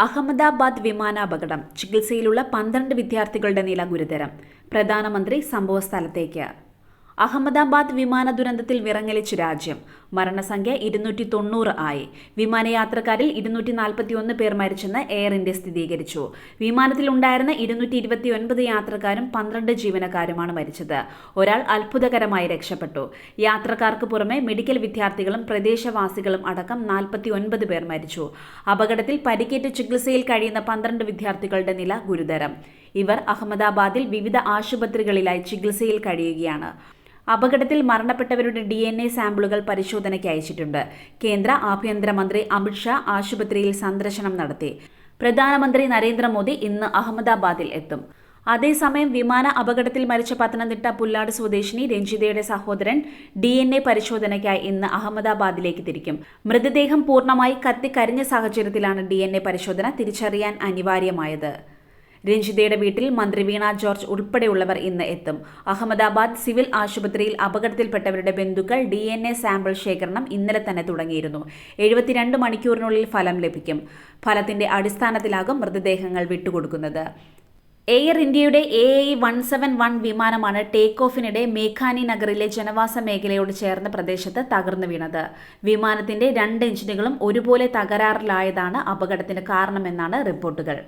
അഹമ്മദാബാദ് വിമാനാപകടം. ചികിത്സയിലുള്ള പന്ത്രണ്ട് വിദ്യാർത്ഥികളുടെ നില ഗുരുതരം. പ്രധാനമന്ത്രി സംഭവസ്ഥലത്തേക്ക്. അഹമ്മദാബാദ് വിമാന ദുരന്തത്തിൽ വിറങ്ങലിച്ചു രാജ്യം. മരണസംഖ്യ ഇരുന്നൂറ്റി തൊണ്ണൂറ് ആയി. വിമാനയാത്രക്കാരിൽ ഇരുന്നൂറ്റി നാൽപ്പത്തിയൊന്ന് പേർ മരിച്ചെന്ന് എയർ ഇന്ത്യ സ്ഥിരീകരിച്ചു. വിമാനത്തിൽ ഉണ്ടായിരുന്ന ഇരുന്നൂറ്റി ഇരുപത്തിയൊൻപത് യാത്രക്കാരും പന്ത്രണ്ട് ജീവനക്കാരുമാണ് മരിച്ചത്. ഒരാൾ അത്ഭുതകരമായി രക്ഷപ്പെട്ടു. യാത്രക്കാർക്ക് പുറമെ മെഡിക്കൽ വിദ്യാർത്ഥികളും പ്രദേശവാസികളും അടക്കം നാൽപ്പത്തി ഒൻപത് പേർ മരിച്ചു. അപകടത്തിൽ പരിക്കേറ്റ് ചികിത്സയിൽ കഴിയുന്ന പന്ത്രണ്ട് വിദ്യാർത്ഥികളുടെ നില ഗുരുതരം. ഇവർ അഹമ്മദാബാദിൽ വിവിധ ആശുപത്രികളിലായി ചികിത്സയിൽ കഴിയുകയാണ്. അപകടത്തിൽ മരണപ്പെട്ടവരുടെ ഡി എൻ എ സാമ്പിളുകൾ പരിശോധനയ്ക്ക് അയച്ചിട്ടുണ്ട്. കേന്ദ്ര ആഭ്യന്തരമന്ത്രി അമിത്ഷാ ആശുപത്രിയിൽ സന്ദർശനം നടത്തി. പ്രധാനമന്ത്രി നരേന്ദ്രമോദി ഇന്ന് അഹമ്മദാബാദിൽ എത്തും. അതേസമയം വിമാന അപകടത്തിൽ മരിച്ച പത്തനംതിട്ട പുല്ലാട് സ്വദേശിനി രഞ്ജിതയുടെ സഹോദരൻ ഡി എൻ എ പരിശോധനയ്ക്കായി ഇന്ന് അഹമ്മദാബാദിലേക്ക് തിരിക്കും. മൃതദേഹം പൂർണമായി കത്തിക്കരിഞ്ഞ സാഹചര്യത്തിലാണ് ഡി എൻ എ പരിശോധന തിരിച്ചറിയാൻ അനിവാര്യമായത്. രഞ്ജിതയുടെ വീട്ടിൽ മന്ത്രി വീണ ജോർജ് ഉൾപ്പെടെയുള്ളവർ ഇന്ന് എത്തും. അഹമ്മദാബാദ് സിവിൽ ആശുപത്രിയിൽ അപകടത്തിൽപ്പെട്ടവരുടെ ബന്ധുക്കൾ ഡി എൻ എ സാമ്പിൾ ശേഖരണം ഇന്നലെ തന്നെ തുടങ്ങിയിരുന്നു. എഴുപത്തിരണ്ട് മണിക്കൂറിനുള്ളിൽ ഫലം ലഭിക്കും. ഫലത്തിന്റെ അടിസ്ഥാനത്തിലാകും മൃതദേഹങ്ങൾ വിട്ടുകൊടുക്കുന്നത്. എയർ ഇന്ത്യയുടെ A I one seven one വിമാനമാണ് ടേക്ക് ഓഫിനിടെ മേഘാനി നഗറിലെ ജനവാസ മേഖലയോട് ചേർന്ന പ്രദേശത്ത് തകർന്നു വീണത്. വിമാനത്തിന്റെ രണ്ട് എഞ്ചിനുകളും ഒരുപോലെ തകരാറിലായതാണ് അപകടത്തിന് കാരണമെന്നാണ് റിപ്പോർട്ടുകൾ.